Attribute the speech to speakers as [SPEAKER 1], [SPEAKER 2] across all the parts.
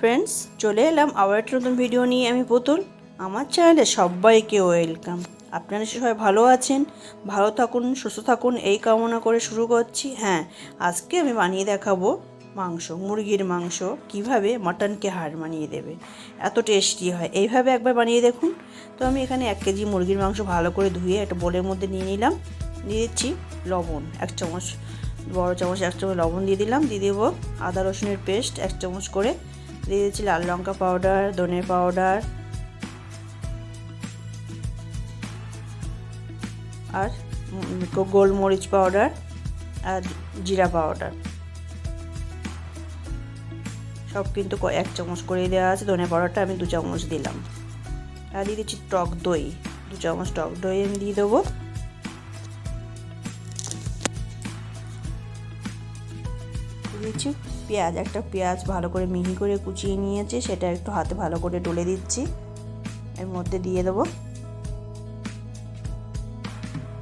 [SPEAKER 1] Friends চলে এলাম আবার একটা নতুন ভিডিও নিয়ে আমি পুতুল। আমার চ্যানেলে সবাইকে ওয়েলকাম আপনারা সবাই ভালো আছেন, ভালো থাকুন, সুস্থ থাকুন, এই কামনা করে শুরু করছি। হ্যাঁ আজকে আমি বানিয়ে দেখাবো মাংস, মুরগির মাংস, কীভাবে মাটনকে হাড় মানিয়ে দেবে। এত টেস্টি হয়। এইভাবে একবার বানিয়ে দেখুন। তো আমি এখানে এক কেজি মুরগির মাংস ভালো করে ধুয়ে একটা বোলের মধ্যে নিয়ে নিলাম। দিয়ে দিচ্ছি লবণ, এক চামচ, বড় চামচ, এক চামচ লবণ দিয়ে দিলাম। দিয়ে দেবো আদা রসুনের পেস্ট এক চামচ করে দিয়ে দিচ্ছি লাল লঙ্কা পাউডার, ধনে পাউডার আর গোলমরিচ পাউডার আর জিরা পাউডার। সব কিন্তু এক চামচ করে দেওয়া আছে। ধনে পাউডারটা আমি দু চামচ দিলাম। আর দিয়ে দিচ্ছি টক দই। দু চামচ টক দই আমি দিয়ে দেবো। দিচ্ছি পেঁয়াজ, একটা পেঁয়াজ ভালো করে মিহি করে কুচিয়ে নিয়েছি, সেটা একটু হাতে ভালো করে ডলে দিচ্ছি। এর মধ্যে দিয়ে দেবো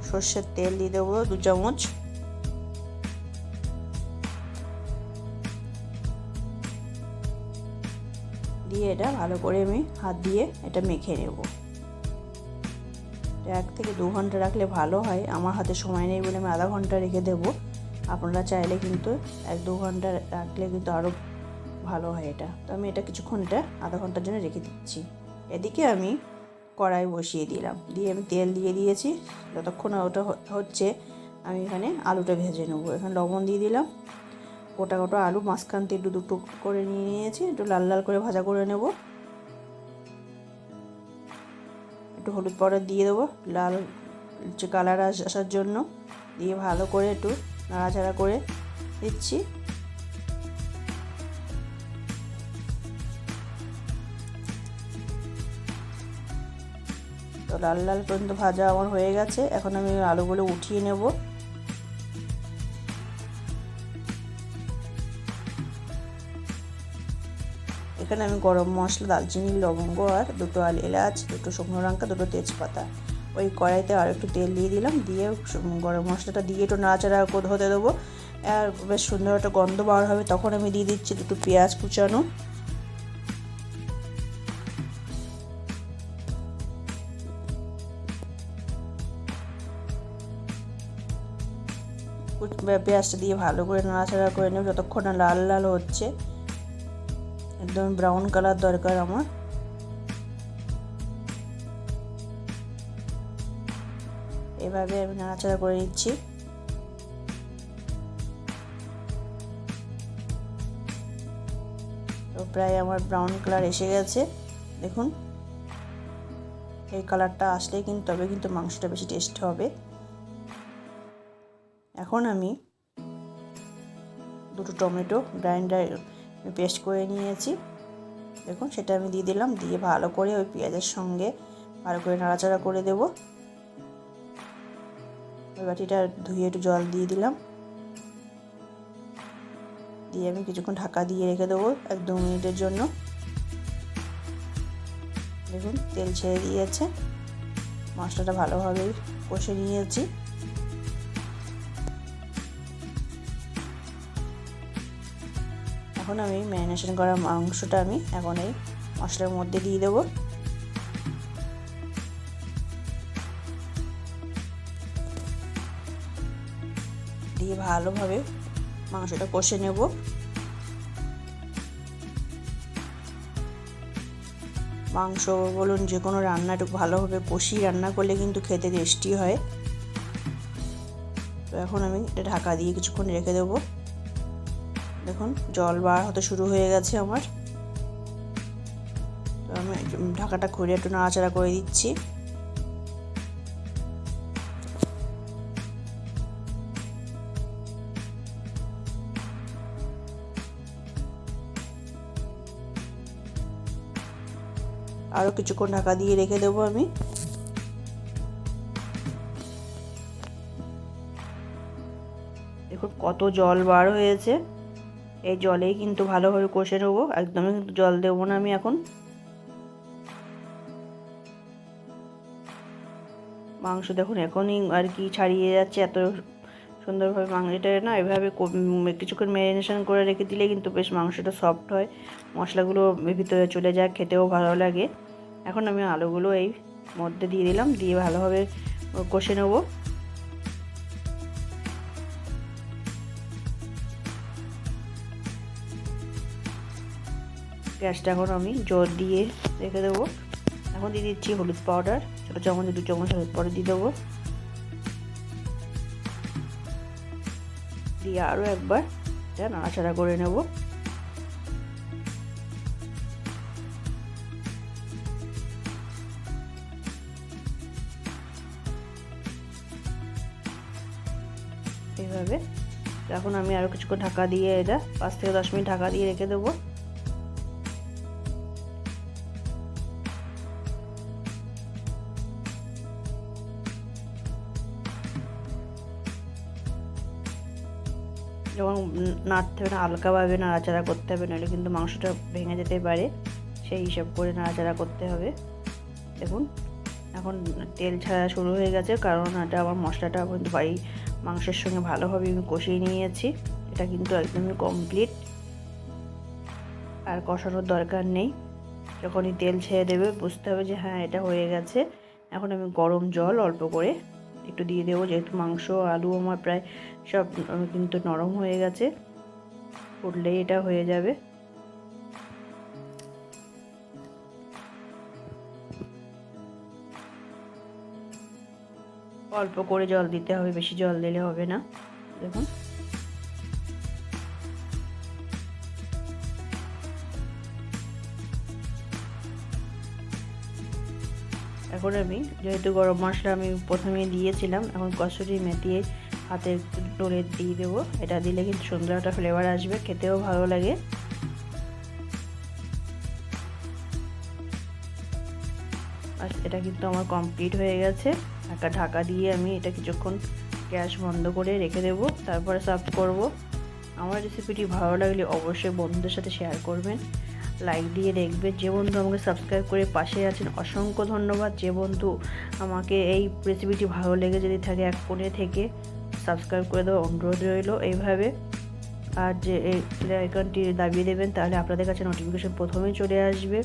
[SPEAKER 1] সর্ষের তেল, দিয়ে দেবো দু চামচ। দিয়ে এটা ভালো করে আমি হাত দিয়ে এটা মেখে নেব। এক থেকে দু ঘণ্টা রাখলে ভালো হয়। আমার হাতে সময় নেই বলে আমি আধা ঘণ্টা রেখে দেবো। আপনারা চাইলে কিন্তু এক দু ঘণ্টা রাখলে কিন্তু আরও ভালো হয় এটা। তো আমি এটা কিছুক্ষণ এটা আধা ঘণ্টার জন্য রেখে দিচ্ছি। এদিকে আমি কড়াই বসিয়ে দিলাম। দিয়ে আমি তেল দিয়ে দিয়েছি। যতক্ষণ ওটা হচ্ছে, আমি এখানে আলুটা ভেজে নেব। এখানে লবণ দিয়ে দিলাম। গোটা গোটা আলু মাঝখান থেকে একটু দুটো করে নিয়ে নিয়েছি। একটু লাল লাল করে ভাজা করে নেব। একটু হলুদ পাউডার দিয়ে দেবো। লাল কালার আসার জন্য। দিয়ে ভালো করে একটু নাড়াচাড়া করে দিচ্ছি তো লাল লাল পর্যন্ত ভাজা আমার হয়ে গেছে। এখন আমি আলুগুলো উঠিয়ে নেব। এখানে আমি গরম মশলা দালচিনি লবঙ্গ আর দুটো এলাচ, দুটো শুকনো লঙ্কা, দুটো তেজপাতা। ওই কড়াইতে আর একটু তেল দিয়ে দিলাম, দিয়ে গরম মশলাটা দিয়ে একটু নাড়াচাড়া করে হতে দেবো। আর বেশ সুন্দর একটা গন্ধ বার হবে, তখন আমি দিয়ে দিচ্ছি দুটো পেঁয়াজ কুচানো। কুচ- পেঁয়াজটা দিয়ে ভালো করে নাড়াচাড়া করে নেব, যতক্ষণ না লাল লাল হচ্ছে। একদম ব্রাউন কালার দরকার আমার। এভাবে আমি নাড়াচাড়া করে নিচ্ছি। তো প্রায় আমার ব্রাউন কালার এসে গেছে। দেখুন। এই কালারটা আসলেই কিন্তু, তবে কিন্তু মাংসটা বেশি টেস্ট হবে। এখন আমি দুটো টমেটো গ্রাইন্ডার পেস্ট করে নিয়েছি। দেখুন, সেটা আমি দিয়ে দিলাম। দিয়ে ভালো করে ওই পেঁয়াজের সঙ্গে ভালো করে নাড়াচাড়া করে দেব। ওই বাটিটা ধুয়ে একটু জল দিয়ে দিলাম। দিয়ে আমি কিছুক্ষণ ঢাকা দিয়ে রেখে দেবো এক দু মিনিটের জন্য। দেখুন, তেল ছেড়ে দিয়েছে। মশলাটা ভালোভাবে কষে নিয়েছি। এখন আমি ম্যারিনেশন করা মাংসটা আমি এখন এই মশলার মধ্যে দিয়ে দেবো। দিয়ে ভালোভাবে মাংসটা কষে নেব। মাংস বলুন যে কোনো রান্না একটু ভালোভাবে কষিয়ে রান্না করলে কিন্তু খেতে টেস্টি হয়। তো এখন আমি এটা ঢাকা দিয়ে কিছুক্ষণ রেখে দেবো। দেখুন, জল বার হতে শুরু হয়ে গেছে আমার। তো আমি ঢাকাটা খুলে একটু নাড়াচাড়া করে দিচ্ছি। আরও কিছুক্ষণ ঢাকা দিয়ে রেখে দেবো আমি। দেখুন কত জল বার হয়েছে। এই জলেই কিন্তু ভালোভাবে কষে নেব। একদমই কিন্তু জল দেবো না আমি এখন। মাংস দেখুন এখনই আর কি ছাড়িয়ে যাচ্ছে। এত সুন্দরভাবে মাংস এটা না এভাবে কিছুক্ষণ ম্যারিনেশন করে রেখে দিলে কিন্তু বেশ মাংসটা সফট হয়। মশলাগুলো ভিতরে চলে যায়, খেতেও ভালো লাগে। এখন আমি আলুগুলো এই মধ্যে দিয়ে দিলাম, দিয়ে ভালোভাবে কষে নেব। গ্যাসটা এখন আমি জল দিয়ে রেখে দেবো। এখন দিয়ে দিচ্ছি হলুদ পাউডার, ছোটো চামচ দু চামচ হলুদ পাউডার দিয়ে দেবো। দিয়ে আরও একবার এটা নাড়াচাড়া করে নেব। এইভাবে। এখন আমি আরও কিছুক্ষণ ঢাকা দিয়ে এটা পাঁচ থেকে দশ মিনিট ঢাকা দিয়ে রেখে দেবো। যখন নাড়তে হবে না, হালকাভাবে নাড়াচাড়া করতে হবে, নাহলে কিন্তু মাংসটা ভেঙে যেতে পারে। সেই হিসাব করে নাড়াচাড়া করতে হবে। দেখুন, এখন তেল ছাড়া শুরু হয়ে গেছে, কারণ এটা আমার মশলাটা কিন্তু বাড়ি মাংসের সঙ্গে ভালোভাবে আমি কষিয়ে নিয়েছি। এটা কিন্তু একদমই কমপ্লিট আর কষানোর দরকার নেই। যখনই তেল ছেড়ে দেবে বুঝতে হবে যে হ্যাঁ এটা হয়ে গেছে। এখন আমি গরম জল অল্প করে একটু দিয়ে দেবো। যেহেতু মাংস, আলু আমার প্রায় সব কিন্তু নরম হয়ে গেছে। ফুটলেই এটা হয়ে যাবে। অল্প করে জল দিতে হবে, বেশি জল দিলে হবে না। দেখুন। এখন আমি যেহেতু গরম মশলা আমি প্রথমে দিয়েছিলাম, এখন কসুরি মেথিয়ে হাতে ডলে দিয়ে দেবো। এটা দিলে কিন্তু সুন্দর একটা ফ্লেভার আসবে, খেতেও ভালো লাগে। আর এটা কিন্তু আমার কমপ্লিট হয়ে গেছে। একটা ঢাকা দিয়ে আমি এটা কিছুক্ষণ গ্যাস বন্ধ করে রেখে দেব, তারপরে সার্ভ করব। আমার রেসিপিটি ভালো লাগলে অবশ্যই বন্ধুদের সাথে শেয়ার করবেন। লাইক দিয়ে দেখবে যে বন্ধু আমাকে সাবস্ক্রাইব করে পাশে আছেন, অসংখ্য ধন্যবাদ। যে বন্ধু আমাকে এই রেসিপিটি ভালো লেগে যদি থাকে এক কোণে থেকে সাবস্ক্রাইব করে দেওয়া অনুরোধ রইল এইভাবে। আর যে এই আইকনটি দাবিয়ে দেবেন, তাহলে আপনাদের কাছে নোটিফিকেশন প্রথমেই চলে আসবে।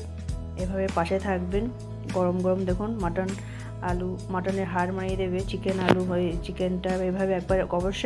[SPEAKER 1] এভাবে পাশে থাকবেন। গরম গরম দেখুন মাটন আলু মাটনের হাড় মারিয়ে দেবে চিকেন আলু হয়ে চিকেনটা এভাবে একবার অবশ্যই